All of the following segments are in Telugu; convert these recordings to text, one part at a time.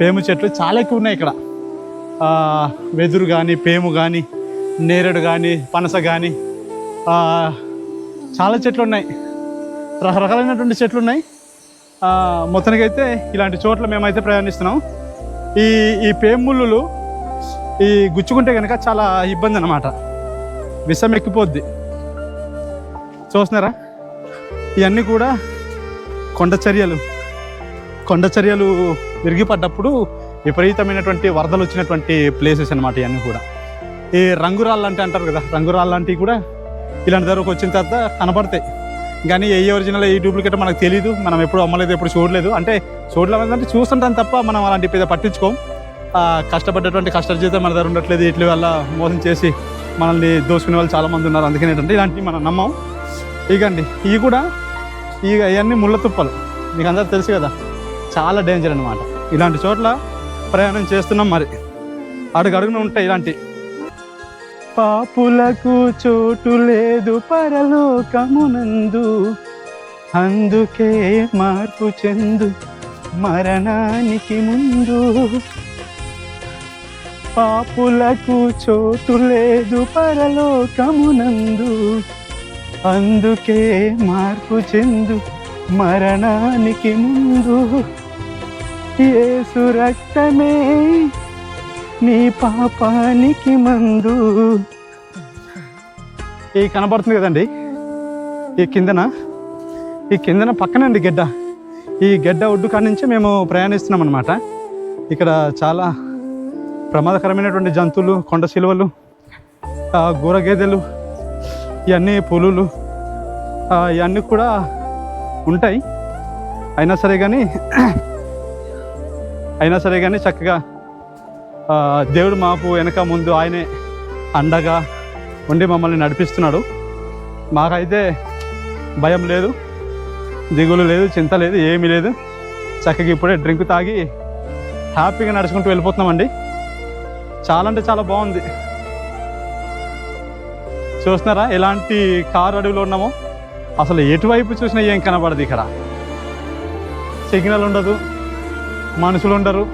పేము చెట్లు చాలా ఎక్కువ ఉన్నాయి ఇక్కడ. వెదురు కానీ పేము కానీ నేరేడు కానీ పనస కానీ చాలా చెట్లు ఉన్నాయి. రకరకాలైనటువంటి చెట్లు ఉన్నాయి. మొత్తానికైతే ఇలాంటి చోట్ల మేమైతే ప్రయాణిస్తున్నాం. ఈ ఈ పేముళ్ళు ఈ గుచ్చుకుంటే కనుక చాలా ఇబ్బంది అన్నమాట విషం ఎక్కిపోద్ది. చూస్తున్నారా? ఇవన్నీ కూడా కొండ చర్యలు. కొండ చర్యలు విరిగిపడ్డప్పుడు విపరీతమైనటువంటి వరదలు వచ్చినటువంటి ప్లేసెస్ అనమాట ఇవన్నీ కూడా. ఈ రంగురాళ్ళు అంటే అంటారు కదా రంగురాళ్ళు లాంటివి కూడా ఇలాంటి ధరకు వచ్చిన తర్వాత కనబడతాయి. కానీ ఏ ఒరిజినల్ ఏ డూప్లికేట్ మనకు తెలియదు మనం ఎప్పుడు అమ్మలేదు ఎప్పుడు చూడలేదు. అంటే చూడలేదు అంటే చూస్తుంటాం తప్ప మనం అలాంటి పెద్ద పట్టించుకోం. కష్టపడ్డటువంటి కష్టజీతం మన దగ్గర ఉండట్లేదు ఇట్ల వల్ల మోసం చేసి మనల్ని దోసుకునే వాళ్ళు చాలామంది ఉన్నారు. అందుకని ఏంటంటే ఇలాంటివి మనం నమ్మం. ఇగండి ఇవి కూడా ఇక ఇవన్నీ ముళ్ళ తుప్పలు. మీకు అందరూ తెలుసు కదా చాలా డేంజర్ అనమాట ఇలాంటి చోట్ల ప్రయాణం చేస్తున్నాం మరి. అడుగడుగున ఉంటాయి ఇలాంటి. పాపులకు చోటు లేదు పరలోకమునందు. అందుకే మార్పు చెందు మరణానికి ముందు. పాపులకు చోటు లేదు పరలోకమునందు. అందుకే మార్పు చెందు మరణానికి ముందు. ఏసు రక్తమే నీ పాపానికి మందు. ఈ కనబడుతుంది కదండి? ఈ కిందన? ఈ కిందన పక్కనండి గడ్డ. ఈ గడ్డ ఒడ్డు కాడి నుంచి మేము ప్రయాణిస్తున్నాం అనమాట ఇక్కడ చాలా ప్రమాదకరమైనటువంటి జంతువులు కొండ శిలువలు గూరగేదెలు గేదెలు ఇవన్నీ పులులు ఇవన్నీ కూడా ఉంటాయి. అయినా సరే కానీ అయినా సరే కానీ చక్కగా దేవుడు మాకు వెనక ముందు ఆయనే అండగా ఉండి మమ్మల్ని నడిపిస్తున్నాడు. మాకైతే భయం లేదు దిగులు లేదు చింత లేదు ఏమీ లేదు. చక్కగా ఇప్పుడే డ్రింక్ తాగి హ్యాపీగా నడుచుకుంటూ వెళ్ళిపోతున్నామండి. చాలా అంటే చాలా బాగుంది. చూస్తున్నారా ఎలాంటి కారు అడవిలో ఉన్నామో? అసలు ఎటువైపు చూసినా ఏం కనబడదు ఇక్కడ. సిగ్నల్ ఉండదు. మనుషులు ఉండరు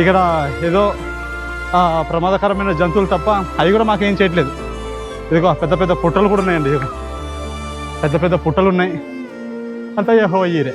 ఇక్కడ ఏదో ఆ, ప్రమాదకరమైన జంతువులు తప్ప అవి కూడా మాకేం చేయట్లేదు. ఇదిగో పెద్ద పెద్ద పుట్టలు కూడా ఉన్నాయండి పెద్ద పెద్ద పుట్టలు ఉన్నాయి. అంతా యెహోవా ఈరే